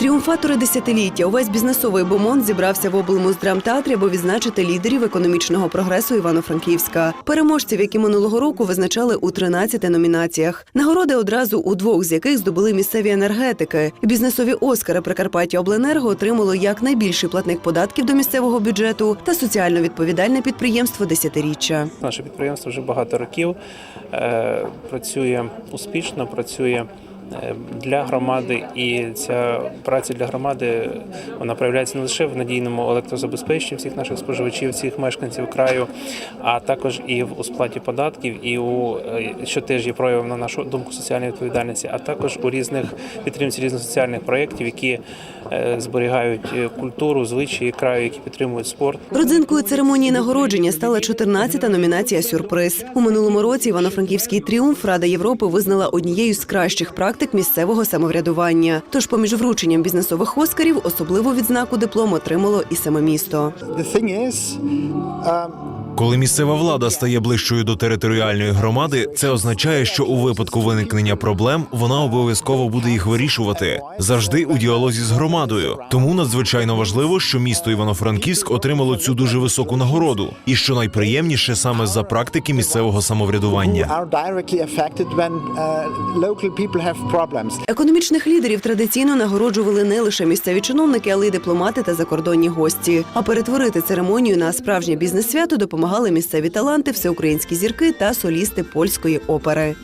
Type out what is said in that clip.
Тріумфатори десятиліття. Увесь бізнесовий бомонд зібрався в облмуздрамтеатрі, аби відзначити лідерів економічного прогресу Івано-Франківська. Переможців, які минулого року визначали у 13 номінаціях. Нагороди одразу у двох з яких здобули місцеві енергетики. Бізнесові Оскари Прикарпаття Обленерго отримало як найбільший платник податків до місцевого бюджету та соціально відповідальне підприємство десятиріччя. Наше підприємство вже багато років е, працює успішно, працює для громади, і ця праця для громади вона проявляється не лише в надійному електрозабезпеченні всіх наших споживачів, всіх мешканців краю, а також і в у сплаті податків, і у е, що теж є проявом на нашу думку соціальної відповідальності, а також у різних підтримці різних соціальних проєктів, які е, зберігають е, культуру, звичаї краю, які підтримують спорт. Родзинкою церемонії нагородження стала 14-та номінація Сюрприз. У минулому році Івано-Франківський тріумф Рада Європи визнала однією з кращих практик місцевого самоврядування. Тож, поміж врученням бізнесових оскарів, особливу відзнаку диплом отримало і саме місто. The thing is, um, Коли місцева влада стає ближчою до територіальної громади, це означає, що у випадку виникнення проблем вона обов'язково буде їх вирішувати завжди у діалозі з громадою. Тому надзвичайно важливо, що місто Івано-Франківськ отримало цю дуже високу нагороду, і що найприємніше саме за практики місцевого самоврядування. uh. Економічних лідерів традиційно нагороджували не лише місцеві чиновники, але й дипломати та закордонні гості. А перетворити церемонію на справжнє бізнес-свято допомагали місцеві таланти, всеукраїнські зірки та солісти польської опери.